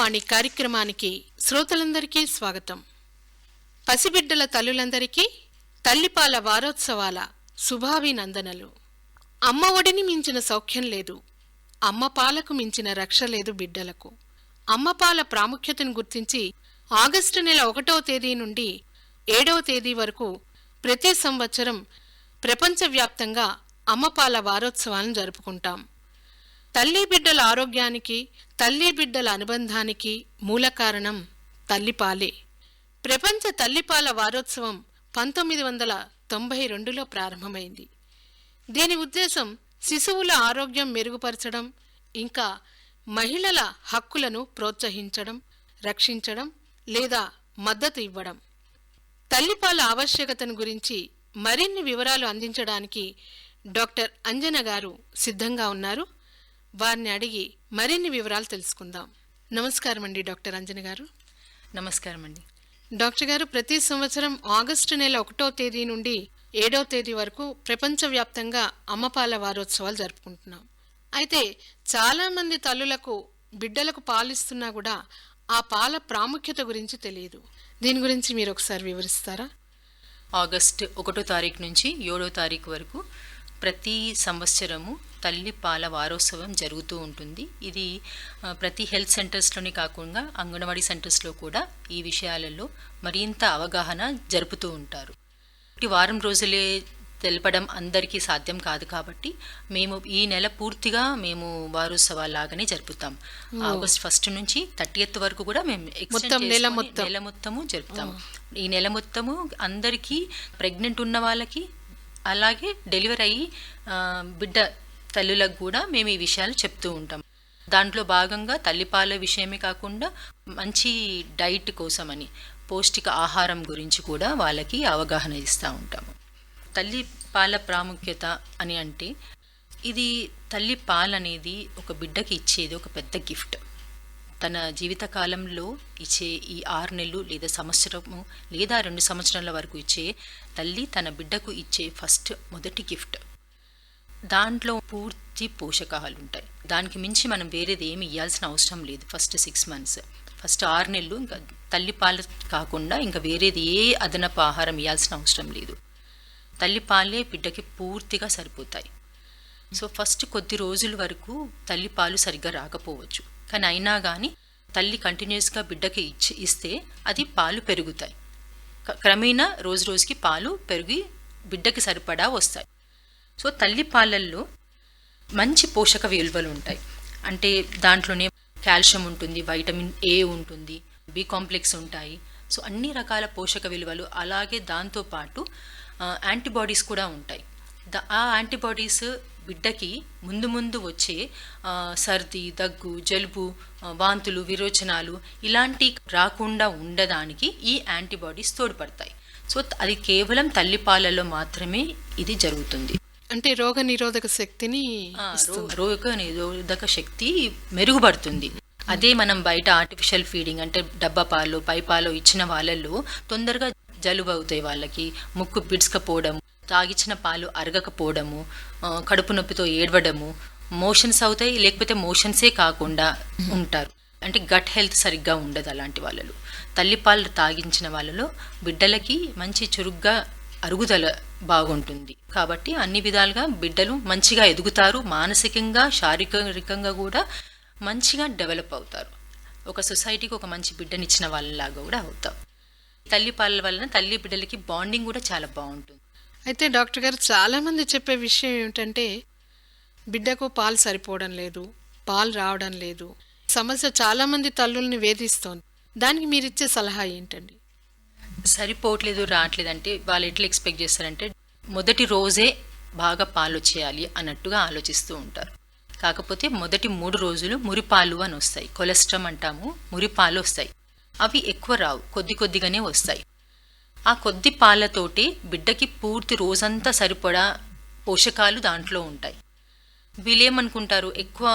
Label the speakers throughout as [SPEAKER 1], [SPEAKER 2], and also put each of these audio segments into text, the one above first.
[SPEAKER 1] వాణి కార్యక్రమానికి శ్రోతలందరికీ స్వాగతం. పసిబిడ్డల తల్లులందరికీ తల్లిపాల వారోత్సవాల శుభాభినందనలు. అమ్మ ఒడిని మించిన సౌఖ్యం లేదు. అమ్మ పాలకు మించిన రక్ష లేదు బిడ్డలకు. అమ్మ పాల ప్రాముఖ్యతను గుర్తించి ఆగస్టు నెల ఒకటవ తేదీ నుండి ఏడవ తేదీ వరకు ప్రతి సంవత్సరం ప్రపంచవ్యాప్తంగా అమ్మపాల వారోత్సవాలను జరుపుకుంటాం. తల్లి బిడ్డల ఆరోగ్యానికి తల్లి బిడ్డల అనుబంధానికి మూల కారణం తల్లిపాలే ప్రపంచ తల్లిపాల వారోత్సవం పంతొమ్మిది వందల తొంభై రెండులో ప్రారంభమైంది. దీని ఉద్దేశం శిశువుల ఆరోగ్యం మెరుగుపరచడం ఇంకా మహిళల హక్కులను ప్రోత్సహించడం రక్షించడం లేదా మద్దతు ఇవ్వడం. తల్లిపాల ఆవశ్యకతను గురించి మరిన్ని వివరాలు అందించడానికి డాక్టర్ అంజన గారు సిద్ధంగా ఉన్నారు. వారిని అడిగి మరిన్ని వివరాలు తెలుసుకుందాం. నమస్కారం అండి డాక్టర్ అంజన గారు.
[SPEAKER 2] నమస్కారం అండి.
[SPEAKER 1] డాక్టర్ గారు ప్రతి సంవత్సరం ఆగస్టు నెల ఒకటో తేదీ నుండి ఏడో తేదీ వరకు ప్రపంచవ్యాప్తంగా అమ్మపాల వారోత్సవాలు జరుపుకుంటున్నాం. అయితే చాలా మంది తల్లులకు బిడ్డలకు పాలిస్తున్నా కూడా ఆ పాల ప్రాముఖ్యత గురించి తెలియదు. దీని గురించి మీరు ఒకసారి వివరిస్తారా?
[SPEAKER 2] ఆగస్ట్ ఒకటో తారీఖు నుంచి ఏడో తారీఖు వరకు ప్రతి సంవత్సరము తల్లి పాల వారోత్సవం జరుగుతూ ఉంటుంది. ఇది ప్రతి హెల్త్ సెంటర్స్లోనే కాకుండా అంగన్వాడీ సెంటర్స్లో కూడా ఈ విషయాలలో మరింత అవగాహన జరుపుతూ ఉంటారు. వారం రోజులే తెలపడం అందరికీ సాధ్యం కాదు కాబట్టి మేము ఈ నెల పూర్తిగా మేము వారోత్సవాలాగానే జరుపుతాం. ఆగస్ట్ ఫస్ట్ నుంచి థర్టీయత్ వరకు కూడా మేము
[SPEAKER 1] నెల మొత్తం.
[SPEAKER 2] నెల మొత్తము జరుపుతాము ఈ నెల మొత్తము అందరికీ ప్రెగ్నెంట్ ఉన్న వాళ్ళకి అలాగే డెలివరీ అయ్యి బిడ్డ తల్లులకు కూడా మేము ఈ విషయాలు చెప్తూ ఉంటాం. దాంట్లో భాగంగా తల్లిపాల విషయమే కాకుండా మంచి డైట్ కోసమని పౌష్టిక ఆహారం గురించి కూడా వాళ్ళకి అవగాహన ఇస్తూ ఉంటాము. తల్లి పాల ప్రాముఖ్యత అని అంటే ఇది తల్లి పాలు అనేది ఒక బిడ్డకి ఇచ్చేది ఒక పెద్ద గిఫ్ట్. తన జీవితకాలంలో ఇచ్చే ఈ ఆరు నెలలు లేదా సంవత్సరము లేదా రెండు సంవత్సరాల వరకు ఇచ్చే తల్లి తన బిడ్డకు ఇచ్చే ఫస్ట్ మొదటి గిఫ్ట్. దాంట్లో పూర్తి పోషకాలు ఉంటాయి. దానికి మించి మనం వేరేది ఏమి ఇవ్వాల్సిన అవసరం లేదు. ఫస్ట్ సిక్స్ మంత్స్ ఫస్ట్ ఆరు నెలలు ఇంకా తల్లిపాలు కాకుండా ఇంకా వేరేది ఏ అదనపు ఆహారం ఇవ్వాల్సిన అవసరం లేదు. తల్లిపాలే బిడ్డకి పూర్తిగా సరిపోతాయి. సో ఫస్ట్ కొద్ది రోజుల వరకు తల్లిపాలు సరిగ్గా రాకపోవచ్చు. కానీ అయినా కానీ తల్లి కంటిన్యూస్గా బిడ్డకి ఇచ్చి ఇస్తే అది పాలు పెరుగుతాయి. క్రమేణా రోజు రోజుకి పాలు పెరిగి బిడ్డకి సరిపడా వస్తాయి. సో తల్లి పాలల్లో మంచి పోషక విలువలు ఉంటాయి. అంటే దాంట్లోనే కాల్షియం ఉంటుంది వైటమిన్ ఏ ఉంటుంది బి కాంప్లెక్స్ ఉంటాయి. సో అన్ని రకాల పోషక విలువలు అలాగే దాంతోపాటు యాంటీబాడీస్ కూడా ఉంటాయి. ద ఆ యాంటీబాడీస్ బిడ్డకి ముందు ముందు వచ్చే సర్ది దగ్గు జలుబు వాంతులు విరోచనాలు ఇలాంటి రాకుండా ఉండడానికి ఈ యాంటీబాడీస్ తోడ్పడతాయి. సో అది కేవలం తల్లిపాలలో మాత్రమే ఇది జరుగుతుంది.
[SPEAKER 1] అంటే రోగ నిరోధక శక్తిని
[SPEAKER 2] రోగ నిరోధక శక్తి మెరుగుపడుతుంది. అదే మనం బయట ఆర్టిఫిషియల్ ఫీడింగ్ అంటే డబ్బా పాలు పై పాలు ఇచ్చిన వాళ్ళల్లో తొందరగా జలుబు అవుతాయి వాళ్ళకి. ముక్కు పిడుచుకపోవడం తాగిచ్చిన పాలు అరగకపోవడము కడుపు నొప్పితో ఏడవడము మోషన్స్ అవుతాయి లేకపోతే మోషన్సే కాకుండా ఉంటారు. అంటే గట్ హెల్త్ సరిగ్గా ఉండదు అలాంటి వాళ్ళలో. తల్లిపాలు తాగించిన వాళ్ళలో బిడ్డలకి మంచి చురుగ్గా అరుగుదల బాగుంటుంది. కాబట్టి అన్ని విధాలుగా బిడ్డలు మంచిగా ఎదుగుతారు. మానసికంగా శారీరకంగా కూడా మంచిగా డెవలప్ అవుతారు. ఒక సొసైటీకి ఒక మంచి బిడ్డనిచ్చిన వాళ్ళలాగా కూడా అవుతాం. తల్లి పాలల వలన తల్లి బిడ్డలకి బాండింగ్ కూడా చాలా బాగుంటుంది.
[SPEAKER 1] అయితే డాక్టర్ గారు చాలామంది చెప్పే విషయం ఏమిటంటే బిడ్డకు పాలు సరిపోవడం లేదు పాలు రావడం లేదు. సమస్య చాలామంది తల్లుల్ని వేధిస్తోంది. దానికి మీరిచ్చే సలహా ఏంటండి?
[SPEAKER 2] సరిపోవట్లేదు రావట్లేదు అంటే వాళ్ళు ఎట్లా ఎక్స్పెక్ట్ చేస్తారంటే మొదటి రోజే బాగా పాలు వచ్చేయాలి అన్నట్టుగా ఆలోచిస్తూ ఉంటారు. కాకపోతే మొదటి మూడు రోజులు మురిపాలు అని వస్తాయి. కొలెస్ట్రమ్ అంటాము మురిపాలు వస్తాయి. అవి ఎక్కువ రావు కొద్ది కొద్దిగానే వస్తాయి. ఆ కొద్ది పాలతోటి బిడ్డకి పూర్తి రోజంతా సరిపడా పోషకాలు దాంట్లో ఉంటాయి. వీళ్ళేమనుకుంటారు ఎక్కువ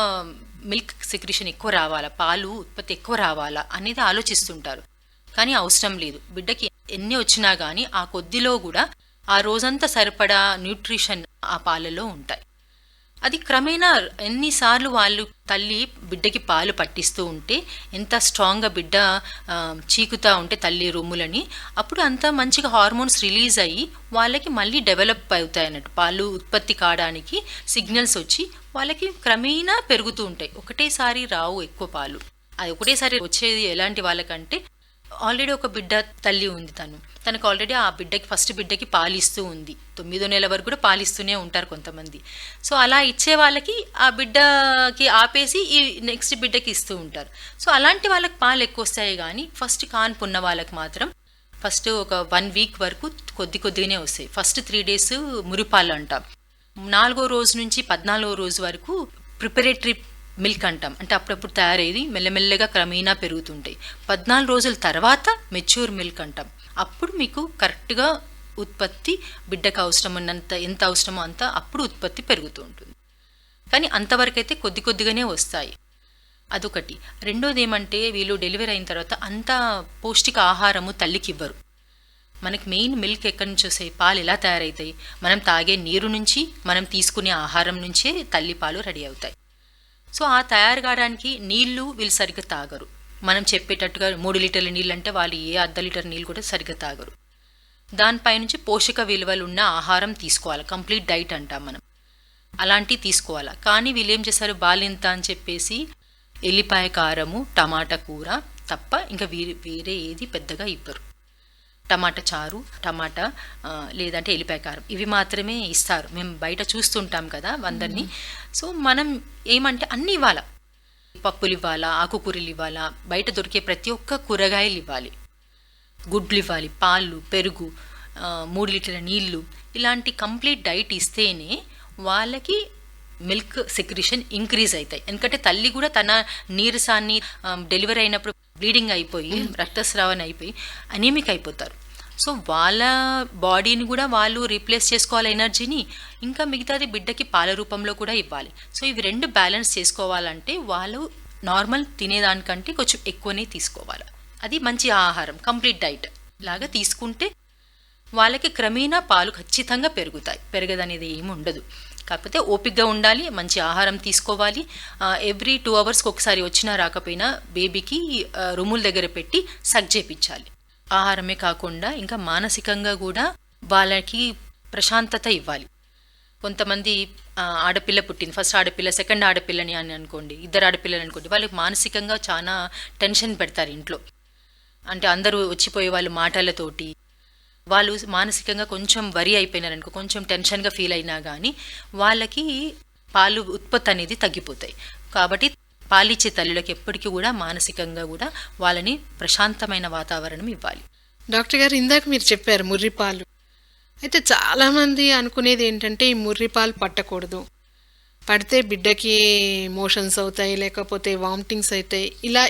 [SPEAKER 2] మిల్క్ సెక్రిషన్ ఎక్కువ రావాలా పాలు ఉత్పత్తి ఎక్కువ రావాలా అనేది ఆలోచిస్తుంటారు. కానీ అవసరం లేదు. బిడ్డకి ఎన్ని వచ్చినా కానీ ఆ కొద్దిలో కూడా ఆ రోజంతా సరిపడా న్యూట్రిషన్ ఆ పాలలో ఉంటాయి. అది క్రమేణా ఎన్నిసార్లు వాళ్ళు తల్లి బిడ్డకి పాలు పట్టిస్తూ ఉంటే ఎంత స్ట్రాంగ్గా బిడ్డ చీకుతూ చీకుతా ఉంటే తల్లి రొమ్ములని అప్పుడు అంత మంచిగా హార్మోన్స్ రిలీజ్ అయ్యి వాళ్ళకి మళ్ళీ డెవలప్ అవుతాయి అన్నట్టు. పాలు ఉత్పత్తి కావడానికి సిగ్నల్స్ వచ్చి వాళ్ళకి క్రమేణా పెరుగుతూ ఉంటాయి. ఒకటేసారి రావు ఎక్కువ పాలు. అది ఒకటేసారి వచ్చేది ఎలాంటి వాళ్ళకంటే ఆల్రెడీ ఒక బిడ్డ తల్లి ఉంది తను. తనకు ఆల్రెడీ ఆ బిడ్డకి ఫస్ట్ బిడ్డకి పాలిస్తూ ఉంది. తొమ్మిదో నెల వరకు కూడా పాలిస్తూనే ఉంటారు కొంతమంది. సో అలా ఇచ్చే వాళ్ళకి ఆ బిడ్డకి ఆపేసి ఈ నెక్స్ట్ బిడ్డకి ఇస్తూ ఉంటారు. సో అలాంటి వాళ్ళకి పాలు ఎక్కువ వస్తాయి కానీ ఫస్ట్ కాన్పు ఉన్న వాళ్ళకి మాత్రం ఫస్ట్ ఒక వన్ వీక్ వరకు కొద్ది కొద్దిగానే వస్తాయి. ఫస్ట్ త్రీ డేస్ మురిపాలు అంటాం నాలుగో రోజు నుంచి పద్నాలుగో రోజు వరకు ప్రిపరేటరీ మిల్క్ అంటాం. అంటే అప్పుడప్పుడు తయారయ్యేది మెల్లమెల్లగా క్రమేణా పెరుగుతుంటాయి పద్నాలుగు రోజుల తర్వాత మెచ్యూర్ మిల్క్ అంటాం. అప్పుడు మీకు కరెక్ట్గా ఉత్పత్తి బిడ్డకు అవసరం ఉన్నంత ఎంత అవసరమో అంత అప్పుడు ఉత్పత్తి పెరుగుతూ ఉంటుంది. కానీ అంతవరకు అయితే కొద్ది కొద్దిగానే వస్తాయి. అదొకటి. రెండోది ఏమంటే వీళ్ళు డెలివరీ అయిన తర్వాత అంత పౌష్టిక ఆహారము తల్లికి ఇవ్వరు మనకి మెయిన్ మిల్క్ ఎక్కడి నుంచి వస్తాయి? పాలు ఎలా తయారవుతాయి మనం తాగే నీరు నుంచి మనం తీసుకునే ఆహారం నుంచే తల్లి పాలు రెడీ అవుతాయి. సో ఆ తయారు కావడానికి నీళ్ళు వీళ్ళు సరిగ్గా తాగరు. మనం చెప్పేటట్టుగా మూడు లీటర్ల నీళ్ళు అంటే వాళ్ళు ఏ అర్ధ లీటర్ నీళ్ళు కూడా సరిగ్గా తాగరు. దానిపై నుంచి పోషక విలువలు ఉన్న ఆహారం తీసుకోవాలి. కంప్లీట్ డైట్ అంటాం మనం. అలాంటివి తీసుకోవాలి. కానీ వీళ్ళు ఏం చేస్తారు బాలింత అని చెప్పేసి ఎల్లిపాయ కారము టమాటా కూర తప్ప ఇంకా వీరి వేరే ఏది పెద్దగా ఇవ్వరు. టమాటా చారు టమాటా లేదంటే ఎల్లిపాయ కారం. ఇవి మాత్రమే ఇస్తారు. మేము బయట చూస్తుంటాం కదా అందరినీ. సో మనం ఏమంటే అన్ని ఇవ్వాలా. పప్పులు ఇవ్వాలా ఆకుకూరలు ఇవ్వాలా బయట దొరికే ప్రతి ఒక్క కూరగాయలు ఇవ్వాలి. గుడ్లు ఇవ్వాలి పాలు పెరుగు మూడు లీటర్ల నీళ్ళు. ఇలాంటి కంప్లీట్ డైట్ ఇస్తేనే వాళ్ళకి మిల్క్ సెక్రిషన్ ఇంక్రీజ్ అవుతాయి ఎందుకంటే తల్లి కూడా తన నీరసాన్ని డెలివరీ అయినప్పుడు బ్లీడింగ్ అయిపోయి రక్తస్రావణ అయిపోయి అనీమిక్ అయిపోతారు. సో వాళ్ళ బాడీని కూడా వాళ్ళు రీప్లేస్ చేసుకోవాలి ఎనర్జీని ఇంకా మిగతాది బిడ్డకి పాల రూపంలో కూడా ఇవ్వాలి. సో ఇవి రెండు బ్యాలెన్స్ చేసుకోవాలంటే వాళ్ళు నార్మల్ తినేదానికంటే కొంచెం ఎక్కువనే తీసుకోవాలి. అది మంచి ఆహారం కంప్లీట్ డైట్ లాగా తీసుకుంటే వాళ్ళకి క్రమేణా పాలు ఖచ్చితంగా పెరుగుతాయి. పెరగదనేది ఏమి ఉండదు కాకపోతే ఓపికగా ఉండాలి మంచి ఆహారం తీసుకోవాలి. ఎవ్రీ టూ అవర్స్కి ఒకసారి వచ్చినా రాకపోయినా బేబీకి రుముల దగ్గర పెట్టి సగ్ చేపించాలి. ఆహారమే కాకుండా ఇంకా మానసికంగా కూడా వాళ్ళకి ప్రశాంతత ఇవ్వాలి. కొంతమంది ఆడపిల్ల పుట్టింది. ఫస్ట్ ఆడపిల్ల సెకండ్ ఆడపిల్లని అని అనుకోండి ఇద్దరు ఆడపిల్లని అనుకోండి వాళ్ళకి మానసికంగా చాలా టెన్షన్ పెడతారు ఇంట్లో. అంటే అందరూ వచ్చిపోయే వాళ్ళు మాటలతోటి వాళ్ళు మానసికంగా కొంచెం వరి అయిపోయినారనుకో కొంచెం టెన్షన్గా ఫీల్ అయినా కానీ వాళ్ళకి పాలు ఉత్పత్తి అనేది తగ్గిపోతాయి. కాబట్టి పాలిచ్చే తల్లులకి ఎప్పటికీ కూడా మానసికంగా కూడా వాళ్ళని ప్రశాంతమైన వాతావరణం ఇవ్వాలి.
[SPEAKER 1] డాక్టర్ గారు ఇందాక మీరు చెప్పారు ముర్రిపాలు అయితే చాలామంది అనుకునేది ఏంటంటే ఈ ముర్రిపాలు పట్టకూడదు. పడితే బిడ్డకి మోషన్స్ అవుతాయి లేకపోతే వామిటింగ్స్ అవుతాయి. ఇలా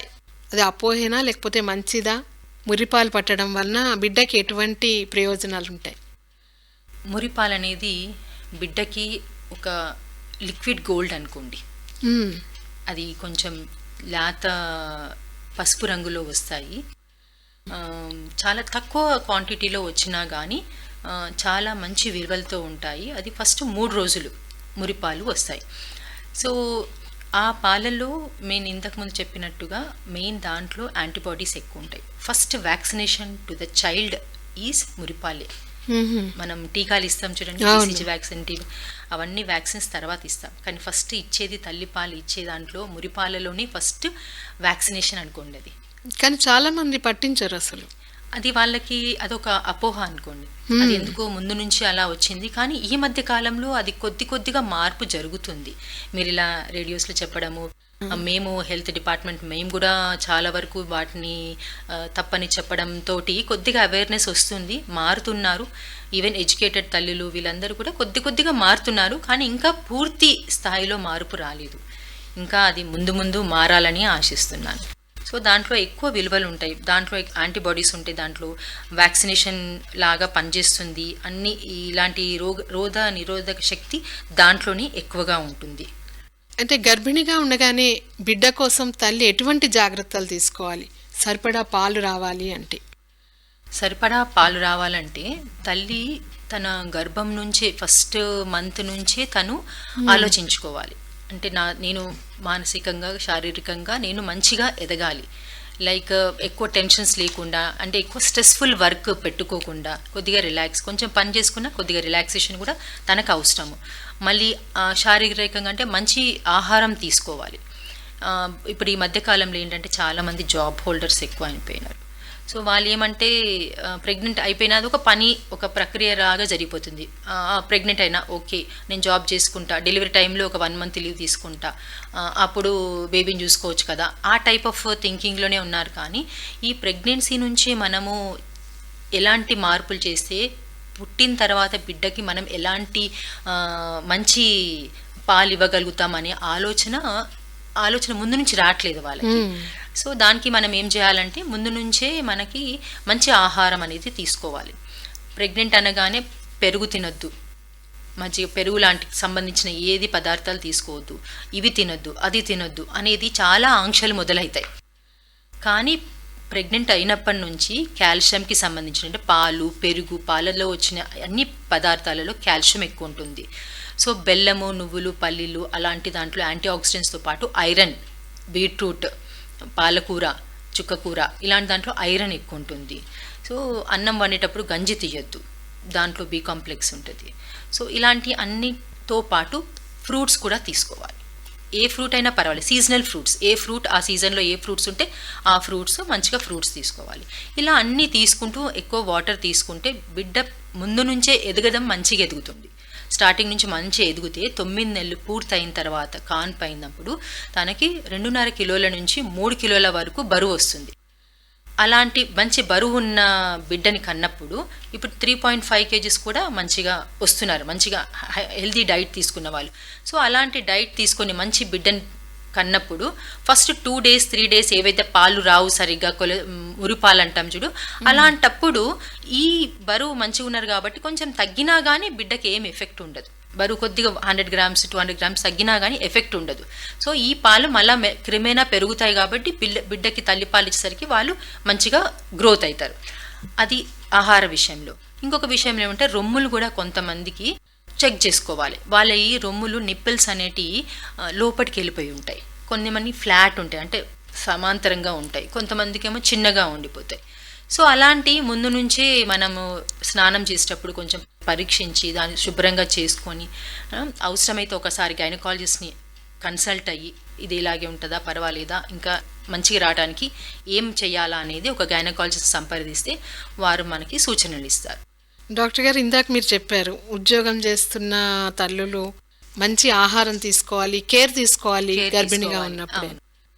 [SPEAKER 1] అది అపోహేనా లేకపోతే మంచిదా? ముర్రిపాలు పట్టడం వలన బిడ్డకి ఎటువంటి ప్రయోజనాలు ఉంటాయి
[SPEAKER 2] మురిపాలు అనేది బిడ్డకి ఒక లిక్విడ్ గోల్డ్ అనుకోండి. అది కొంచెం లేత పసుపు రంగులో వస్తాయి. చాలా తక్కువ క్వాంటిటీలో వచ్చినా కానీ చాలా మంచి విలువలతో ఉంటాయి. అది ఫస్ట్ మూడు రోజులు మురిపాలు వస్తాయి. సో ఆ పాలల్లో నేను ఇంతకుముందు చెప్పినట్టుగా మెయిన్ దాంట్లో యాంటీబాడీస్ ఎక్కువ ఉంటాయి. First vaccination to the child is మురిపాలే
[SPEAKER 1] మ్మ్.
[SPEAKER 2] మనం టీకాలు ఇస్తాం చూడండి వ్యాక్సిన్ టీ అవన్నీ వ్యాక్సిన్స్ తర్వాత ఇస్తాం. కానీ ఫస్ట్ ఇచ్చేది తల్లిపాలు ఇచ్చే దాంట్లో మురిపాలలోనే ఫస్ట్ వ్యాక్సినేషన్ అనుకోండి అది.
[SPEAKER 1] కానీ చాలా మంది పట్టించరు అసలు.
[SPEAKER 2] అది వాళ్ళకి అదొక అపోహ అనుకోండి. అది ఎందుకో ముందు నుంచి అలా వచ్చింది. కానీ ఈ మధ్య కాలంలో అది కొద్ది కొద్దిగా మార్పు జరుగుతుంది. మీరు ఇలా రేడియోస్లో చెప్పడము మేము హెల్త్ డిపార్ట్మెంట్ మేము కూడా చాలా వరకు వాటిని తప్పని చెప్పడంతో కొద్దిగా అవేర్నెస్ వస్తుంది మారుతున్నారు. ఈవెన్ ఎడ్యుకేటెడ్ తల్లులు వీళ్ళందరూ కూడా కొద్ది కొద్దిగా మారుతున్నారు. కానీ ఇంకా పూర్తి స్థాయిలో మార్పు రాలేదు. ఇంకా అది ముందు ముందు మారాలని ఆశిస్తున్నాను. సో దాంట్లో ఎక్కువ విలువలు ఉంటాయి. దాంట్లో యాంటీబాడీస్ ఉంటాయి. దాంట్లో వ్యాక్సినేషన్ లాగా పనిచేస్తుంది. అన్ని ఇలాంటి రోగ రోధ నిరోధక శక్తి దాంట్లోనే ఎక్కువగా ఉంటుంది.
[SPEAKER 1] అంటే గర్భిణిగా ఉండగానే బిడ్డ కోసం తల్లి ఎటువంటి జాగ్రత్తలు తీసుకోవాలి? సరిపడా పాలు రావాలి అంటే.
[SPEAKER 2] సరిపడా పాలు రావాలంటే తల్లి తన గర్భం నుంచే ఫస్ట్ మంత్ నుంచే తను ఆలోచించుకోవాలి. అంటే నా నేను మానసికంగా శారీరకంగా నేను మంచిగా ఎదగాలి. లైక్ ఎక్కువ టెన్షన్స్ లేకుండా అంటే ఎక్కువ స్ట్రెస్ఫుల్ వర్క్ పెట్టుకోకుండా కొద్దిగా రిలాక్స్ కొంచెం పని చేసుకున్నా కొద్దిగా రిలాక్సేషన్ కూడా తనకు అవసరము. మళ్ళీ శారీరకంగా అంటే మంచి ఆహారం తీసుకోవాలి. ఇప్పుడు ఈ మధ్యకాలంలో ఏంటంటే చాలామంది జాబ్ హోల్డర్స్ ఎక్కువ అయిపోయినారు. సో వాళ్ళు ఏమంటే ప్రెగ్నెంట్ అయిపోయినా అది ఒక పని ఒక ప్రక్రియ లాగా జరిగిపోతుంది. ప్రెగ్నెంట్ అయినా ఓకే నేను జాబ్ చేసుకుంటా డెలివరీ టైంలో ఒక వన్ మంత్ లీవ్ తీసుకుంటా. అప్పుడు బేబీని చూసుకోవచ్చు కదా. ఆ టైప్ ఆఫ్ థింకింగ్లోనే ఉన్నారు కానీ ఈ ప్రెగ్నెన్సీ నుంచి మనము ఎలాంటి మార్పులు చేస్తే పుట్టిన తర్వాత బిడ్డకి మనం ఎలాంటి మంచి పాలు ఇవ్వగలుగుతామనే ఆలోచన ఆలోచన ముందు నుంచి రావట్లేదు వాళ్ళకి. సో దానికి మనం ఏం చేయాలంటే ముందు నుంచే మనకి మంచి ఆహారం అనేది తీసుకోవాలి. ప్రెగ్నెంట్ అనగానే పెరుగు తినొద్దు. మజ్జిగ పెరుగు లాంటి సంబంధించిన ఏది పదార్థాలు తీసుకోవద్దు. ఇవి తినొద్దు అది తినొద్దు అనేది చాలా ఆంక్షలు మొదలవుతాయి కానీ ప్రెగ్నెంట్ అయినప్పటి నుంచి కాల్షియంకి సంబంధించిన అంటే పాలు పెరుగు పాలలో వచ్చిన అన్ని పదార్థాలలో కాల్షియం ఎక్కువ ఉంటుంది. సో బెల్లము నువ్వులు పల్లీలు అలాంటి దాంట్లో యాంటీ ఆక్సిడెంట్స్తో పాటు ఐరన్ బీట్రూట్ పాలకూర చుక్కకూర ఇలాంటి దాంట్లో ఐరన్ ఎక్కువ ఉంటుంది సో అన్నం వండేటప్పుడు గంజి తీయొద్దు. దాంట్లో బి కాంప్లెక్స్ ఉంటుంది. సో ఇలాంటి అన్నితో పాటు ఫ్రూట్స్ కూడా తీసుకోవాలి. ఏ ఫ్రూట్ అయినా పర్వాలేదు. Seasonal fruits. ఏ ఫ్రూట్ ఆ సీజన్లో ఏ ఫ్రూట్స్ ఉంటే ఆ ఫ్రూట్స్ మంచిగా ఫ్రూట్స్ తీసుకోవాలి. ఇలా అన్నీ తీసుకుంటూ ఎక్కువ వాటర్ తీసుకుంటే బిడ్డ ముందు నుంచే ఎదగడం మంచిగా ఎదుగుతుంది. స్టార్టింగ్ నుంచి మంచిగా ఎదిగితే తొమ్మిది నెలలు పూర్తయిన తర్వాత కాన్పు పైనప్పుడు తనకి రెండున్నర కిలోల నుంచి మూడు కిలోల వరకు బరువు వస్తుంది. అలాంటి మంచి బరువు ఉన్న బిడ్డని కన్నప్పుడు ఇప్పుడు త్రీ పాయింట్ ఫైవ్ కేజీస్ కూడా మంచిగా వస్తున్నారు. మంచిగా హెల్దీ డైట్ తీసుకున్న వాళ్ళు. సో అలాంటి డైట్ తీసుకొని మంచి బిడ్డని కన్నప్పుడు first two days three days ఏవైతే పాలు రావు సరిగ్గా కొల ఉరిపాలు అంటాం చూడు అలాంటప్పుడు ఈ బరువు మంచిగా ఉన్నారు కాబట్టి కొంచెం తగ్గినా కానీ బిడ్డకి ఏం ఎఫెక్ట్ ఉండదు. బరువు కొద్దిగా hundred grams two hundred grams తగ్గినా కానీ ఎఫెక్ట్ ఉండదు. సో ఈ పాలు మళ్ళీ క్రమేణా పెరుగుతాయి కాబట్టి బిడ్డ బిడ్డకి తల్లిపాలు ఇచ్చేసరికి వాళ్ళు మంచిగా గ్రోత్ అవుతారు. అది ఆహార విషయంలో. ఇంకొక విషయం ఏమంటే రొమ్ములు కూడా కొంతమందికి చెక్ చేసుకోవాలి. వాళ్ళ ఈ రొమ్ములు నిప్పిల్స్ అనేటివి లోపలికి వెళ్ళిపోయి ఉంటాయి. కొన్ని ఫ్లాట్ ఉంటాయి. అంటే సమాంతరంగా ఉంటాయి. కొంతమందికి ఏమో చిన్నగా ఉండిపోతాయి. సో అలాంటి ముందు నుంచే మనము స్నానం చేసేటప్పుడు కొంచెం పరీక్షించి దాన్ని శుభ్రంగా చేసుకొని అవసరమైతే ఒకసారి గైనకాలజిస్ట్ని కన్సల్ట్ అయ్యి ఇది ఇలాగే ఉంటుందా పర్వాలేదా ఇంకా మంచిగా రావడానికి ఏం చేయాలా అనేది ఒక గైనకాలజిస్ట్ సంప్రదిస్తే వారు మనకి సూచనలు ఇస్తారు.
[SPEAKER 1] డాక్టర్ గారు ఇందాక మీరు చెప్పారు ఉద్యోగం చేస్తున్న తల్లులు మంచి ఆహారం తీసుకోవాలి కేర్ తీసుకోవాలి గర్భిణిగా ఉన్నప్పుడు.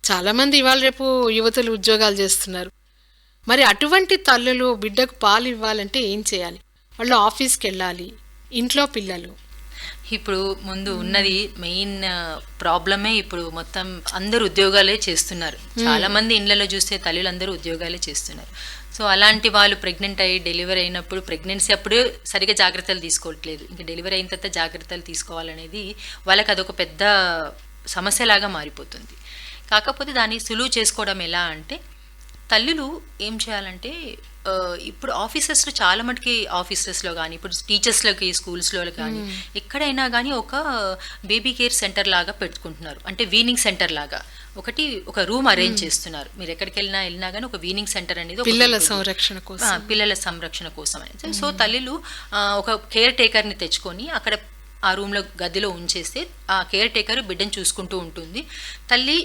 [SPEAKER 1] చాలా మంది ఇవాళ రేపు యువతులు ఉద్యోగాలు చేస్తున్నారు. మరి అటువంటి తల్లులు బిడ్డకు పాలు ఇవ్వాలంటే ఏం చేయాలి? వాళ్ళు ఆఫీస్కి వెళ్ళాలి ఇంట్లో పిల్లలు.
[SPEAKER 2] ఇప్పుడు ముందు ఉన్నది మెయిన్ ప్రాబ్లమే ఇప్పుడు మొత్తం అందరూ ఉద్యోగాలే చేస్తున్నారు. చాలా మంది ఇళ్ళలో చూస్తే తల్లులందరూ ఉద్యోగాలే చేస్తున్నారు. సో అలాంటి వాళ్ళు ప్రెగ్నెంట్ అయ్యి డెలివరీ అయినప్పుడు ప్రెగ్నెన్సీ అప్పుడు సరిగా జాగ్రత్తలు తీసుకోవట్లేదు. ఇంకా డెలివరీ అయిన తర్వాత జాగ్రత్తలు తీసుకోవాలనేది వాళ్ళకి అదొక పెద్ద సమస్యలాగా మారిపోతుంది. కాకపోతే దాన్ని సులువు చేసుకోవడం ఎలా అంటే తల్లులు ఏం చేయాలంటే ఇప్పుడు ఆఫీసెస్లో చాలా మటుకి ఆఫీసెస్లో కానీ ఇప్పుడు టీచర్స్లోకి స్కూల్స్లో కానీ ఎక్కడైనా కానీ ఒక బేబీ కేర్ సెంటర్ లాగా పెట్టుకుంటున్నారు. అంటే వీనింగ్ సెంటర్ లాగా. ఒకటి ఒక రూమ్ అరేంజ్ చేస్తున్నారు. మీరు ఎక్కడికి వెళ్ళినా వెళ్ళినా కానీ ఒక వీనింగ్ సెంటర్ అనేది
[SPEAKER 1] పిల్లల. సంరక్షణ కోసం.
[SPEAKER 2] పిల్లల సంరక్షణ కోసం అనేది సో తల్లులు ఒక కేర్ టేకర్ని తెచ్చుకొని అక్కడ ఆ రూమ్లో గదిలో ఉంచేస్తే ఆ కేర్ టేకర్ బిడ్డను చూసుకుంటూ ఉంటుంది. తల్లి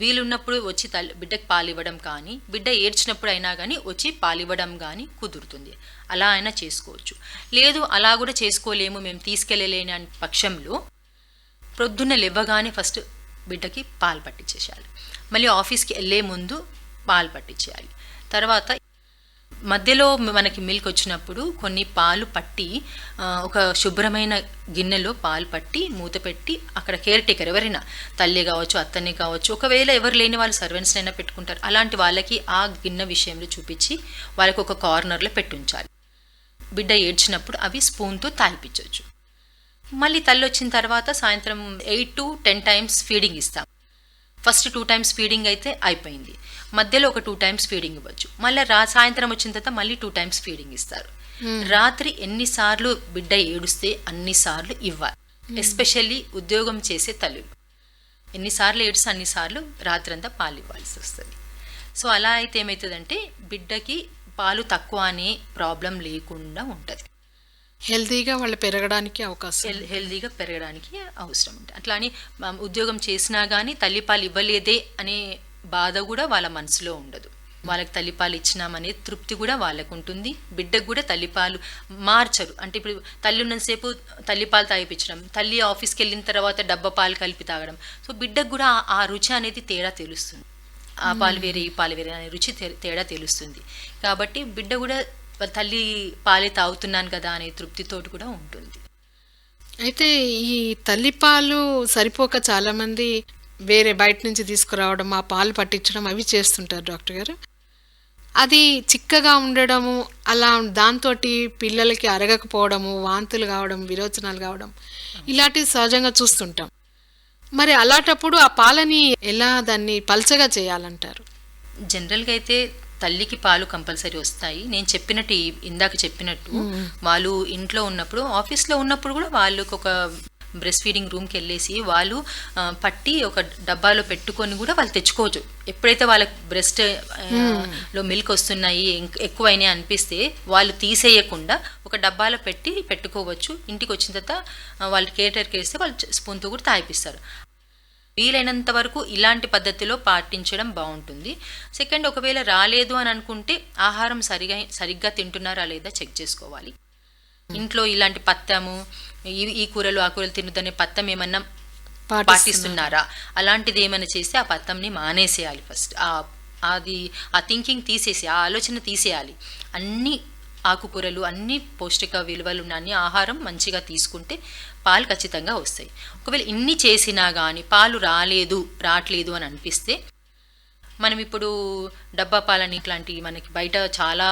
[SPEAKER 2] వీలున్నప్పుడు వచ్చి తల్లి బిడ్డకి పాలు ఇవ్వడం కానీ బిడ్డ ఏడ్చినప్పుడు అయినా కానీ వచ్చి పాలు ఇవ్వడం కానీ కుదురుతుంది. అలా అయినా చేసుకోవచ్చు. లేదు అలా కూడా చేసుకోలేము మేము తీసుకెళ్ళలేని పక్షంలో ప్రొద్దున్న లేవగానే ఫస్ట్ బిడ్డకి పాలు పట్టించేసేయాలి మళ్ళీ ఆఫీస్కి వెళ్ళే ముందు పాలు పట్టించేయాలి తర్వాత మధ్యలో మనకి మిల్క్ వచ్చినప్పుడు కొన్ని పాలు పట్టి ఒక శుభ్రమైన గిన్నెలో పాలు పట్టి మూత పెట్టి అక్కడ కేర్ టేకర్ ఎవరైనా తల్లి కావచ్చు అత్తని కావచ్చు ఒకవేళ ఎవరు లేని వాళ్ళు సర్వెంట్స్ అయినా పెట్టుకుంటారు. అలాంటి వాళ్ళకి ఆ గిన్నె విషయంలో చూపించి వాళ్ళకి ఒక కార్నర్లో పెట్టుంచాలి. బిడ్డ ఏడ్చినప్పుడు అవి స్పూన్తో తాగిపించవచ్చు మళ్ళీ తల్లి వచ్చిన తర్వాత సాయంత్రం eight to ten times feeding ఇస్తాం. ఫస్ట్ టూ టైమ్స్ ఫీడింగ్ అయితే అయిపోయింది. మధ్యలో ఒక టూ టైమ్స్ ఫీడింగ్ ఇవ్వచ్చు. మళ్ళీ రా సాయంత్రం వచ్చిన తర్వాత మళ్ళీ టూ టైమ్స్ ఫీడింగ్ ఇస్తారు. రాత్రి ఎన్నిసార్లు బిడ్డ ఏడుస్తే అన్నిసార్లు ఇవ్వాలి. ఎస్పెషల్లీ ఉద్యోగం చేసే తల్లులు ఎన్నిసార్లు ఏడిస్తే అన్నిసార్లు రాత్రంతా పాలు ఇవ్వాల్సి వస్తుంది. సో అలా అయితే ఏమవుతుందంటే బిడ్డకి పాలు తక్కువ అనే ప్రాబ్లం లేకుండా ఉంటుంది.
[SPEAKER 1] హెల్తీగా వాళ్ళు పెరగడానికి అవకాశం
[SPEAKER 2] హెల్ హెల్దీగా పెరగడానికి అవసరం ఉంటుంది అట్లా అని ఉద్యోగం చేసినా కానీ తల్లిపాలు ఇవ్వలేదే అనే బాధ కూడా వాళ్ళ మనసులో ఉండదు. వాళ్ళకి తల్లిపాలు ఇచ్చినామనే తృప్తి కూడా వాళ్ళకు ఉంటుంది. బిడ్డకు కూడా తల్లిపాలు మార్చరు. అంటే ఇప్పుడు తల్లి ఉన్నంతసేపు తల్లిపాలు తాగిపించడం తల్లి ఆఫీస్కి వెళ్ళిన తర్వాత డబ్బా పాలు కలిపి తాగడం. సో బిడ్డకు కూడా ఆ- రుచి అనేది తేడా తెలుస్తుంది. ఆ పాలు వేరే ఈ పాలు వేరే అనే రుచి తేడా తెలుస్తుంది. కాబట్టి బిడ్డ కూడా తల్లి పాలే తాగుతున్నాను కదా అనే తృప్తితోటి కూడా ఉంటుంది.
[SPEAKER 1] అయితే ఈ తల్లిపాలు సరిపోక చాలా మంది వేరే బయట నుంచి తీసుకురావడం ఆ పాలు పట్టించడం అవి చేస్తుంటారు డాక్టర్ గారు. అది చిక్కగా ఉండడము అలా దాంతో పిల్లలకి అరగకపోవడము వాంతులు కావడం విరోచనాలు కావడం ఇలాంటివి సహజంగా చూస్తుంటాం. మరి అలాంటప్పుడు ఆ పాలని ఎలా దాన్ని పల్చగా చేయాలంటారు?
[SPEAKER 2] జనరల్గా అయితే తల్లికి పాలు కంపల్సరీ వస్తాయి. నేను చెప్పినట్టు ఇందాక చెప్పినట్టు వాళ్ళు ఇంట్లో ఉన్నప్పుడు ఆఫీస్లో ఉన్నప్పుడు కూడా వాళ్ళకి ఒక బ్రెస్ట్ ఫీడింగ్ రూమ్కి వెళ్ళేసి వాళ్ళు పట్టి ఒక డబ్బాలో పెట్టుకొని కూడా వాళ్ళు తెచ్చుకోవచ్చు. ఎప్పుడైతే వాళ్ళకి బ్రెస్ట్లో మిల్క్ వస్తున్నాయి ఎక్కువైనాయి అనిపిస్తే వాళ్ళు తీసేయకుండా ఒక డబ్బాలో పెట్టి పెట్టుకోవచ్చు. ఇంటికి వచ్చిన తర్వాత వాళ్ళు కేటర్కి వేస్తే వాళ్ళు స్పూన్తో కూడా తాగిపిస్తారు. వీలైనంత వరకు ఇలాంటి పద్ధతిలో పాటించడం బాగుంటుంది. సెకండ్ ఒకవేళ రాలేదు అని అనుకుంటే ఆహారం సరిగా సరిగ్గా తింటున్నారా లేదా చెక్ చేసుకోవాలి. ఇంట్లో ఇలాంటి పత్తము ఈ కూరలు ఆ కూరలు తినదనే పత్తం ఏమన్నా
[SPEAKER 1] పాటిస్తున్నారు.
[SPEAKER 2] పాటిస్తున్నారా? అలాంటిది ఏమైనా చేస్తే ఆ పత్తంని మానేసేయాలి ఫస్ట్. ఆ అది ఆ థింకింగ్ తీసేసి ఆ ఆలోచన తీసేయాలి. అన్ని ఆకుకూరలు అన్ని పౌష్టిక విలువలు ఉన్న అన్ని ఆహారం మంచిగా తీసుకుంటే పాలు ఖచ్చితంగా వస్తాయి. ఒకవేళ ఇన్ని చేసినా కానీ పాలు రాలేదు రావట్లేదు అని అనిపిస్తే మనం ఇప్పుడు డబ్బా పాలని ఇట్లాంటి మనకి బయట చాలా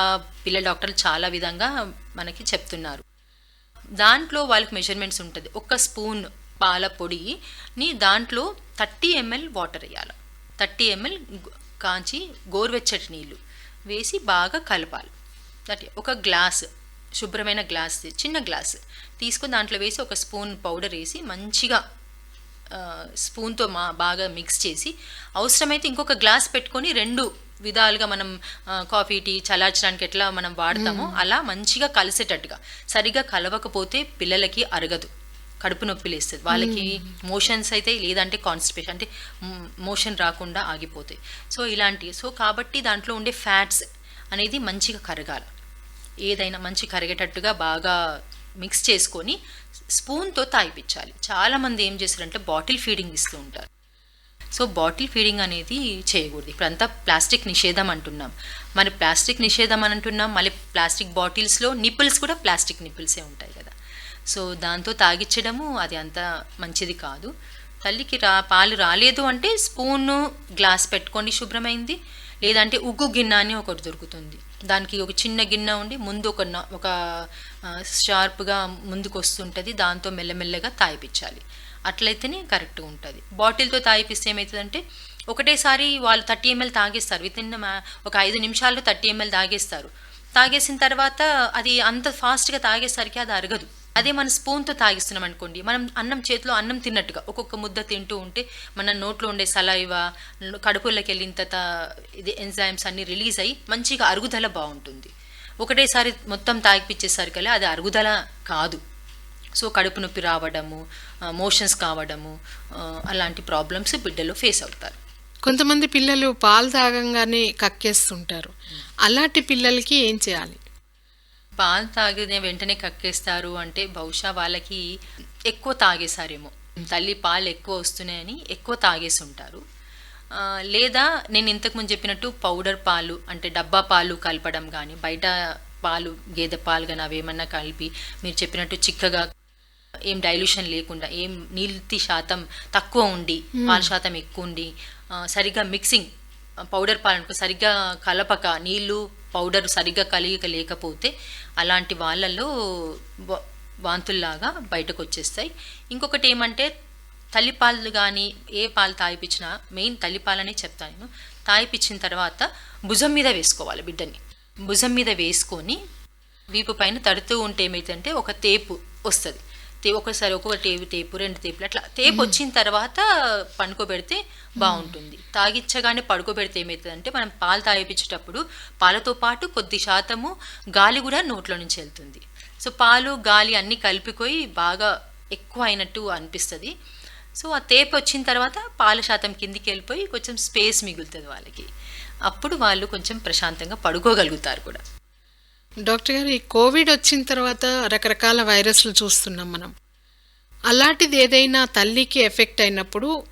[SPEAKER 2] పిల్లల డాక్టర్లు చాలా విధంగా మనకి చెప్తున్నారు. దాంట్లో వాళ్ళకి మెజర్మెంట్స్ ఉంటుంది. ఒక స్పూన్ పాల పొడిని దాంట్లో థర్టీ ఎంఎల్ వాటర్ వేయాలి. థర్టీ ఎంఎల్ కాంచి గోరువెచ్చటి నీళ్ళు వేసి బాగా కలపాలి. దట్ ఒక గ్లాస్ శుభ్రమైన గ్లాస్ చిన్న గ్లాస్. తీసుకొని దాంట్లో వేసి ఒక స్పూన్ పౌడర్ వేసి మంచిగా స్పూన్తో మా బాగా మిక్స్ చేసి అవసరమైతే ఇంకొక గ్లాస్ పెట్టుకొని రెండు విధాలుగా మనం కాఫీ టీ చల్లార్చడానికి ఎట్లా మనం వాడతామో అలా మంచిగా కలిసేటట్టుగా. సరిగా కలవకపోతే పిల్లలకి అరగదు. కడుపు నొప్పి లేస్తుంది. వాళ్ళకి మోషన్స్ అయితే లేదంటే కాన్స్టిపేషన్ అంటే మోషన్ రాకుండా ఆగిపోతాయి. సో ఇలాంటి సో కాబట్టి దాంట్లో ఉండే ఫ్యాట్స్ అనేది మంచిగా కరగాలి. ఏదైనా మంచి కరిగేటట్టుగా బాగా మిక్స్ చేసుకొని స్పూన్తో తాగిపించాలి చాలామంది ఏం చేస్తారంటే బాటిల్ ఫీడింగ్ ఇస్తూ ఉంటారు. సో బాటిల్ ఫీడింగ్ అనేది చేయకూడదు. ఇప్పుడంతా ప్లాస్టిక్ నిషేధం అంటున్నాం. మరి ప్లాస్టిక్ నిషేధం అని అంటున్నాం. మళ్ళీ ప్లాస్టిక్ బాటిల్స్లో నిప్పుల్స్ కూడా ప్లాస్టిక్ నిప్పుల్సే ఉంటాయి కదా. సో దాంతో తాగిచ్చడము అది అంత మంచిది కాదు. తల్లికి రా పాలు రాలేదు అంటే స్పూను గ్లాస్ పెట్టుకోండి శుభ్రమైంది. లేదంటే ఉగ్గు గిన్నె అని ఒకటి దొరుకుతుంది. దానికి ఒక చిన్న గిన్నె ఉండి ముందు ఒక ఒక షార్ప్గా ముందుకు వస్తుంటుంది దాంతో మెల్లమెల్లగా తాగిపించాలి అట్లయితేనే కరెక్ట్గా ఉంటుంది. బాటిల్తో తాగిపిస్తే ఏమవుతుందంటే ఒకటేసారి వాళ్ళు థర్టీ ఎంఎల్ తాగేస్తారు. విత్ ఇన్ ఒక ఐదు నిమిషాల్లో థర్టీ ఎంఎల్ తాగేస్తారు. తాగేసిన తర్వాత అది అంత ఫాస్ట్గా తాగేసరికి అది అరగదు. అదే మన స్పూన్తో తాగిస్తున్నాం అనుకోండి మనం అన్నం చేతిలో అన్నం తిన్నట్టుగా ఒక్కొక్క ముద్ద తింటూ ఉంటే మన నోట్లో ఉండే సలైవ కడుపులోకి వెళ్ళిన తర్వాత ఇది ఎంజైమ్స్ అన్ని రిలీజ్ అయ్యి మంచిగా అరుగుదల బాగుంటుంది. ఒకటేసారి మొత్తం తాగిపించేసరికల్లా అది అరుగుదల కాదు. సో కడుపు నొప్పి రావడము మోషన్స్ కావడము అలాంటి ప్రాబ్లమ్స్ బిడ్డలో ఫేస్ అవుతారు.
[SPEAKER 1] కొంతమంది పిల్లలు పాలు తాగంగానే కక్కేస్తుంటారు. అలాంటి పిల్లలకి ఏం చేయాలి?
[SPEAKER 2] పాలు తాగిన వెంటనే కక్కేస్తారు అంటే బహుశా వాళ్ళకి ఎక్కువ తాగేసారేమో తల్లి పాలు ఎక్కువ వస్తున్నాయని ఎక్కువ తాగేసి ఉంటారు. లేదా నేను ఇంతకుముందు చెప్పినట్టు పౌడర్ పాలు అంటే డబ్బా పాలు కలపడం కానీ బయట పాలు గేదె పాలు కానీ అవి ఏమన్నా కలిపి మీరు చెప్పినట్టు చిక్కగా ఏం డైల్యూషన్ లేకుండా ఏం నీటి శాతం తక్కువ ఉండి పాల శాతం ఎక్కువ ఉండి సరిగ్గా మిక్సింగ్ పౌడర్ పాలనుకో సరిగ్గా కలపక నీళ్ళు పౌడర్ సరిగ్గా కలియక లేకపోతే అలాంటి వాళ్ళల్లో వాంతుల్లాగా బయటకు వచ్చేస్తాయి ఇంకొకటి ఏమంటే తల్లిపాలు కానీ ఏ పాలు తాగిపించినా మెయిన్ తల్లిపాలనే చెప్తాను నేను. తాగిపించిన తర్వాత భుజం మీద వేసుకోవాలి బిడ్డని. భుజం మీద వేసుకొని వీపు పైన తడుతూ ఉంటే ఏమైతుందంటే ఒక తేపు వస్తుంది. ఒకసారి ఒక్కొక్క టేపు టేపు రెండు టేపులు అట్లా తేపు వచ్చిన తర్వాత పండుకోబెడితే బాగుంటుంది. తాగిచ్చగానే పడుకోబెడితే ఏమవుతుందంటే మనం పాలు తాగిపించేటప్పుడు పాలతో పాటు కొద్ది శాతము గాలి కూడా నోట్లో నుంచి వెళ్తుంది. సో పాలు గాలి అన్నీ కలిపిపోయి బాగా ఎక్కువ అయినట్టు అనిపిస్తుంది. సో ఆ తేపు వచ్చిన తర్వాత పాల శాతం కిందికి వెళ్ళిపోయి కొంచెం స్పేస్ మిగులుతుంది వాళ్ళకి. అప్పుడు వాళ్ళు కొంచెం ప్రశాంతంగా పడుకోగలుగుతారు కూడా.
[SPEAKER 1] డాక్టర్ గారు ఈ కోవిడ్ వచ్చిన తర్వాత రకరకాల వైరస్లు చూస్తున్నాం మనం. అలాంటిది ఏదైనా తల్లికి ఎఫెక్ట్ అయినప్పుడు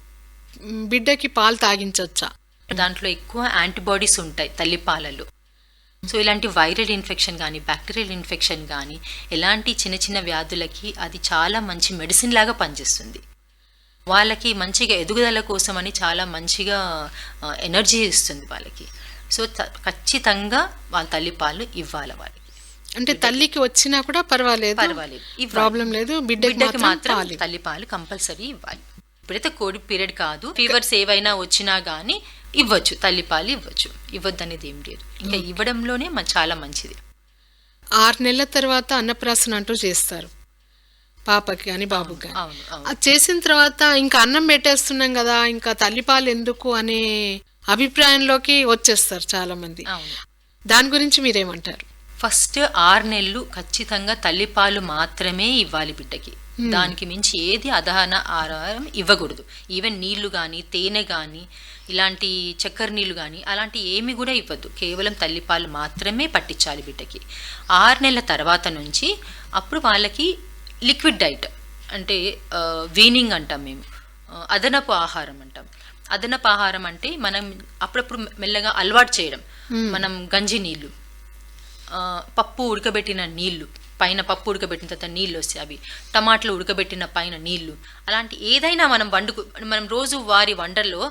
[SPEAKER 1] బిడ్డకి పాలు తాగించవచ్చా
[SPEAKER 2] దాంట్లో ఎక్కువ యాంటీబాడీస్ ఉంటాయి తల్లిపాలలో సో ఇలాంటి వైరల్ ఇన్ఫెక్షన్ కానీ బ్యాక్టీరియల్ ఇన్ఫెక్షన్ కానీ ఎలాంటి చిన్న చిన్న వ్యాధులకి అది చాలా మంచి మెడిసిన్ లాగా పనిచేస్తుంది. వాళ్ళకి మంచిగా ఎదుగుదల కోసం అని చాలా మంచిగా ఎనర్జీ ఇస్తుంది వాళ్ళకి. సో ఖచ్చితంగా వాళ్ళ తల్లిపాలు ఇవ్వాలి వాళ్ళకి.
[SPEAKER 1] అంటే తల్లికి వచ్చినా కూడా పర్వాలేదు.
[SPEAKER 2] పర్వాలేదు. ఇవ్వాలి.
[SPEAKER 1] ప్రాబ్లం లేదు. బిడ్డకి మాత్రం
[SPEAKER 2] మాత్రం
[SPEAKER 1] పాలు
[SPEAKER 2] తల్లిపాలు కంపల్సరీ ఇవ్వాలి. ఇప్పుడైతే కోవిడ్ పీరియడ్ కాదు. ఫీవర్స్ ఏవైనా వచ్చినా కానీ ఇవ్వచ్చు. తల్లిపాలు ఇవ్వచ్చు. ఇవ్వద్దనేది ఏం లేదు. ఇంకా ఇవ్వడంలోనే చాలా మంచిది.
[SPEAKER 1] ఆరు నెలల తర్వాత అన్నప్రాసన అంటూ చేస్తారు. పాపకి కానీ బాబుకి అది చేసిన తర్వాత ఇంకా అన్నం పెట్టేస్తున్నాం కదా ఇంకా తల్లిపాలు ఎందుకు అనే అభిప్రాయంలోకి వచ్చేస్తారు చాలా మంది
[SPEAKER 2] అవును.
[SPEAKER 1] దాని గురించి మీరేమంటారు?
[SPEAKER 2] ఫస్ట్ ఆరు నెలలు ఖచ్చితంగా తల్లిపాలు మాత్రమే ఇవ్వాలి బిడ్డకి. దానికి మించి ఏది అదహన ఆహారం ఇవ్వకూడదు. ఈవెన్ నీళ్ళు కానీ తేనె కానీ ఇలాంటి చక్కెర నీళ్ళు కానీ అలాంటి ఏమి కూడా ఇవ్వద్దు. కేవలం తల్లిపాలు మాత్రమే పట్టించాలి బిడ్డకి. ఆరు నెలల తర్వాత నుంచి అప్పుడు వాళ్ళకి లిక్విడ్ డైట్ అంటే వీనింగ్ అంటాం మేము. అదనపు ఆహారం అంటాం. అదనపు ఆహారం అంటే మనం అప్పుడప్పుడు మెల్లగా అలవాటు చేయడం. మనం గంజి నీళ్ళు పప్పు ఉడకబెట్టిన నీళ్ళు పైన పప్పు ఉడకబెట్టిన తర్వాత నీళ్ళు వస్తాయి అవి. టమాటాలు ఉడకబెట్టిన పైన నీళ్ళు అలాంటి ఏదైనా మనం వండుకు మనం రోజు వారి వంటల్లో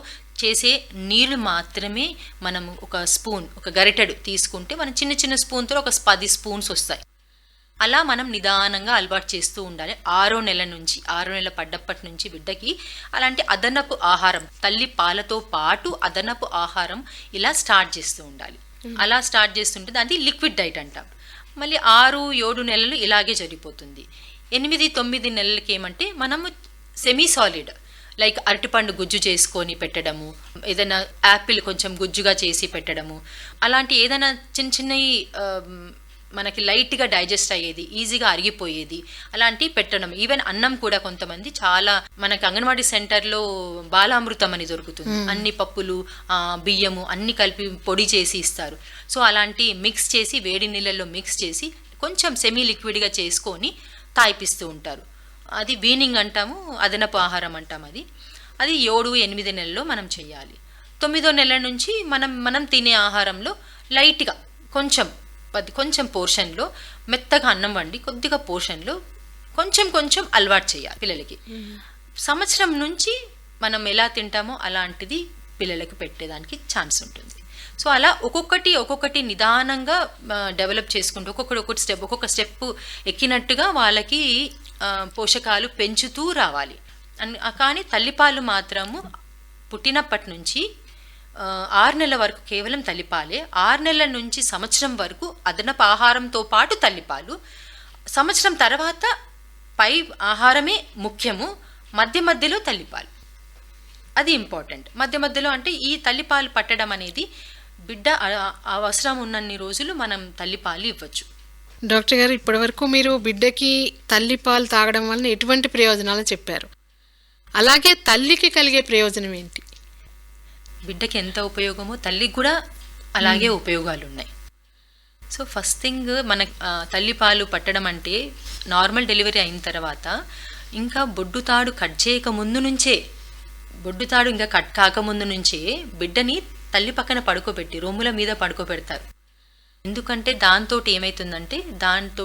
[SPEAKER 2] చేసే నీళ్ళు మాత్రమే మనం ఒక స్పూన్ ఒక గరిటెడు తీసుకుంటే మనం చిన్న చిన్న స్పూన్తో ఒక పది స్పూన్స్ వస్తాయి. అలా మనం నిదానంగా అలవాటు చేస్తూ ఉండాలి. ఆరో నెల నుంచి ఆరో నెల పడ్డప్పటి నుంచి బిడ్డకి అలాంటి అదనపు ఆహారం తల్లి పాలతో పాటు అదనపు ఆహారం ఇలా స్టార్ట్ చేస్తూ ఉండాలి. అలా స్టార్ట్ చేస్తుంటే దాన్ని లిక్విడ్ డైట్ అంటాం. మళ్ళీ ఆరు ఏడు నెలలు ఇలాగే జరిగిపోతుంది. ఎనిమిది తొమ్మిది నెలలకి ఏమంటే మనము సెమీ సాలిడ్ లైక్ అరటిపండు గుజ్జు చేసుకొని పెట్టడము ఏదైనా యాపిల్ కొంచెం గుజ్జుగా చేసి పెట్టడము అలాంటి ఏదైనా చిన్న చిన్నవి ఆ, మనకి లైట్గా డైజెస్ట్ అయ్యేది ఈజీగా అరిగిపోయేది అలాంటివి పెట్టడం. ఈవెన్ అన్నం కూడా కొంతమంది చాలా మనకి అంగన్వాడీ సెంటర్లో బాలామృతం అని దొరుకుతుంది. అన్ని పప్పులు బియ్యము అన్ని కలిపి పొడి చేసి ఇస్తారు. సో అలాంటి మిక్స్ చేసి వేడి నీళ్ళల్లో మిక్స్ చేసి కొంచెం సెమీ లిక్విడ్గా చేసుకొని తాయిపిస్తూ ఉంటారు. అది వీనింగ్ అంటాము అదనపు ఆహారం అంటాం అది. అది ఏడు ఎనిమిది నెలల్లో మనం చేయాలి తొమ్మిదో నెల నుంచి మనం మనం తినే ఆహారంలో లైట్గా కొంచెం పది కొంచెం పోర్షన్లో మెత్తగా అన్నం వండి కొద్దిగా పోర్షన్లో కొంచెం కొంచెం అలవాటు చేయాలి పిల్లలకి. సంవత్సరం నుంచి మనం ఎలా తింటామో అలాంటిది పిల్లలకి పెట్టేదానికి ఛాన్స్ ఉంటుంది. సో అలా ఒక్కొక్కటి ఒక్కొక్కటి నిదానంగా డెవలప్ చేసుకుంటూ ఒక్కొక్కటి ఒక్కొక్కటి స్టెప్ ఒక్కొక్క స్టెప్ ఎక్కినట్టుగా వాళ్ళకి పోషకాలు పెంచుతూ రావాలి. కానీ తల్లిపాలు మాత్రము పుట్టినప్పటి నుంచి ఆరు నెలల వరకు కేవలం తల్లిపాలే ఆరు నెలల నుంచి సంవత్సరం వరకు అదనపు ఆహారంతో పాటు తల్లిపాలు. సంవత్సరం తర్వాత పై ఆహారమే ముఖ్యము మధ్య మధ్యలో తల్లిపాలు. అది ఇంపార్టెంట్. మధ్య మధ్యలో అంటే ఈ తల్లిపాలు పట్టడం అనేది బిడ్డ అవసరం ఉన్నన్ని రోజులు మనం తల్లిపాలు ఇవ్వచ్చు.
[SPEAKER 1] డాక్టర్ గారు ఇప్పటివరకు మీరు బిడ్డకి తల్లిపాలు తాగడం వలన ఎటువంటి ప్రయోజనాలు చెప్పారు? అలాగే తల్లికి కలిగే ప్రయోజనం ఏంటి?
[SPEAKER 2] బిడ్డకి ఎంత ఉపయోగమో తల్లికి కూడా అలాగే ఉపయోగాలు ఉన్నాయి సో ఫస్ట్ థింగ్ మన ఆ, తల్లిపాలు పట్టడం అంటే నార్మల్ డెలివరీ అయిన తర్వాత ఇంకా బొడ్డు తాడు కట్ చేయక ముందు నుంచే బొడ్డు తాడు ఇంకా కట్ కాకముందు నుంచే బిడ్డని తల్లి పక్కన పడుకోబెట్టి రొమ్ముల మీద పడుకోబెడతారు. ఎందుకంటే దాంతో ఏమవుతుందంటే దాంతో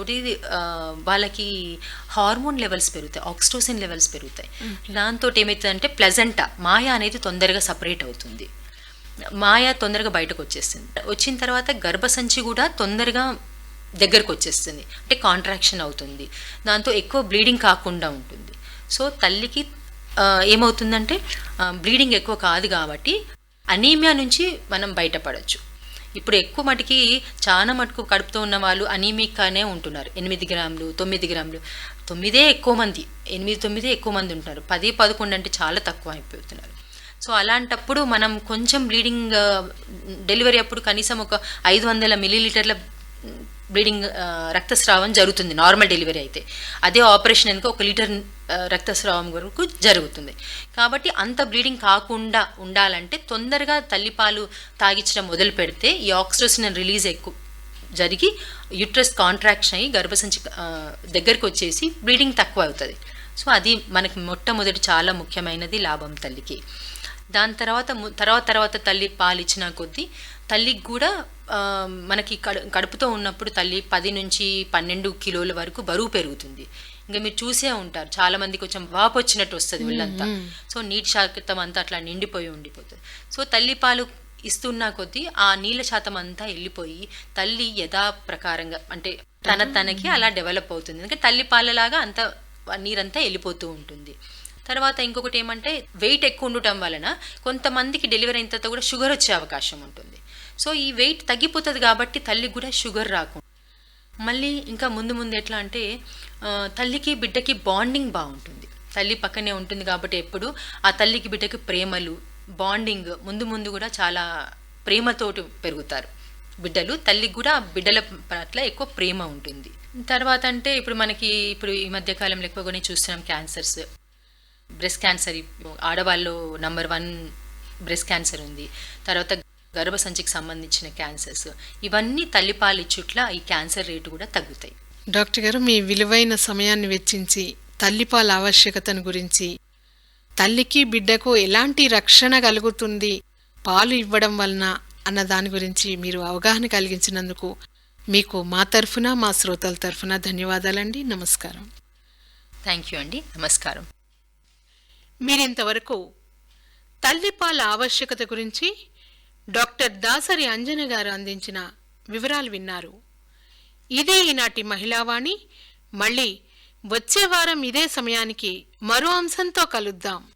[SPEAKER 2] వాళ్ళకి హార్మోన్ లెవెల్స్ పెరుగుతాయి ఆక్సిటోసిన్ లెవెల్స్ పెరుగుతాయి. దాంతో ఏమవుతుందంటే ప్లెజెంటా మాయ అనేది తొందరగా సపరేట్ అవుతుంది. మాయ తొందరగా బయటకు వచ్చేస్తుంది. వచ్చిన తర్వాత గర్భసంచి కూడా తొందరగా దగ్గరకు వచ్చేస్తుంది. అంటే కాంట్రాక్షన్ అవుతుంది. దాంతో ఎక్కువ బ్లీడింగ్ కాకుండా ఉంటుంది. సో తల్లికి ఏమవుతుందంటే బ్లీడింగ్ ఎక్కువ కాదు కాబట్టి అనీమియా నుంచి మనం బయటపడవచ్చు ఇప్పుడు ఎక్కువ మటుకి చాలా మటుకు కడుపుతో ఉన్న వాళ్ళు అనీమిక్గానే ఉంటున్నారు. ఎనిమిది గ్రాములు తొమ్మిది గ్రాములు. తొమ్మిదే ఎక్కువ మంది ఎనిమిది తొమ్మిదే ఎక్కువ మంది ఉంటున్నారు పది పదకొండు అంటే చాలా తక్కువ అయిపోతున్నారు. సో అలాంటప్పుడు మనం కొంచెం బ్లీడింగ్ డెలివరీ అప్పుడు కనీసం ఒక ఐదు వందల మిల్లీలీటర్ల బ్లీడింగ్ రక్తస్రావం జరుగుతుంది నార్మల్ డెలివరీ అయితే. అదే ఆపరేషన్ కనుక ఒక లీటర్ రక్తస్రావం వరకు జరుగుతుంది. కాబట్టి అంత బ్లీడింగ్ కాకుండా ఉండాలంటే తొందరగా తల్లిపాలు తాగించడం మొదలు పెడితే ఈ ఆక్సిటోసిన్ రిలీజ్ ఎక్కువ జరిగి యుట్రస్ కాంట్రాక్షన్ అయ్యి గర్భసంచి దగ్గరికి వచ్చేసి బ్లీడింగ్ తక్కువ అవుతుంది. సో అది మనకి మొట్టమొదటి చాలా ముఖ్యమైనది లాభం తల్లికి. దాని తర్వాత తర్వాత తర్వాత తల్లి పాలు ఇచ్చిన కొద్దీ తల్లికి కూడా మనకి కడు కడుపుతో ఉన్నప్పుడు తల్లి పది నుంచి పన్నెండు కిలోల వరకు బరువు పెరుగుతుంది. ఇంకా మీరు చూసే ఉంటారు. చాలా మంది కొంచెం వాపు వచ్చినట్టు వస్తుంది వీళ్ళంతా సో నీటి శాతం అంతా అట్లా నిండిపోయి ఉండిపోతుంది. సో తల్లి పాలు ఇస్తున్న కొద్దీ ఆ నీళ్ళ శాతం అంతా వెళ్ళిపోయి తల్లి యథా ప్రకారంగా అంటే తన తనకి అలా డెవలప్ అవుతుంది. ఎందుకంటే తల్లి పాలలాగా అంత నీరంతా వెళ్ళిపోతూ ఉంటుంది. తర్వాత ఇంకొకటి ఏమంటే వెయిట్ ఎక్కువ ఉండటం వలన కొంతమందికి డెలివరీ అయిన తర్వాత కూడా షుగర్ వచ్చే అవకాశం ఉంటుంది. సో ఈ వెయిట్ తగ్గిపోతుంది కాబట్టి తల్లికి కూడా షుగర్ రాకుండా మళ్ళీ ఇంకా ముందు ముందు ఎట్లా అంటే తల్లికి బిడ్డకి బాండింగ్ బాగుంటుంది. తల్లి పక్కనే ఉంటుంది కాబట్టి ఎప్పుడు ఆ తల్లికి బిడ్డకి ప్రేమలు బాండింగ్ ముందు ముందు కూడా చాలా ప్రేమతోటి పెరుగుతారు. బిడ్డలు తల్లికి కూడా బిడ్డల పట్ల ఎక్కువ ప్రేమ ఉంటుంది. తర్వాత అంటే ఇప్పుడు మనకి ఇప్పుడు ఈ మధ్యకాలంలో ఎక్కువగానే చూస్తున్నాం క్యాన్సర్స్ బ్రెస్ట్ క్యాన్సర్ ఆడవాళ్ళు నంబర్ వన్ బ్రెస్ట్ క్యాన్సర్ ఉంది. తర్వాత గర్భసంచికి సంబంధించిన క్యాన్సర్స్ ఇవన్నీ తల్లిపాలు ఇచ్చుట్ల ఈ క్యాన్సర్ రేటు కూడా తగ్గుతాయి.
[SPEAKER 1] డాక్టర్ గారు మీ విలువైన సమయాన్ని వెచ్చించి తల్లిపాల ఆవశ్యకతను గురించి తల్లికి బిడ్డకు ఎలాంటి రక్షణ కలుగుతుంది పాలు ఇవ్వడం వలన అన్న దాని గురించి మీరు అవగాహన కలిగించినందుకు మీకు మా తరఫున మా శ్రోతల తరఫున ధన్యవాదాలండి. నమస్కారం.
[SPEAKER 2] థ్యాంక్ యూ అండి. నమస్కారం.
[SPEAKER 1] మీరింతవరకు తల్లిపాల ఆవశ్యకత గురించి డాక్టర్ దాసరి అంజన గారు అందించిన వివరాలు విన్నారు. ఇదే ఈనాటి మహిళావాణి. మళ్ళీ వచ్చే వారం ఇదే సమయానికి మరో అంశంతో కలుద్దాం.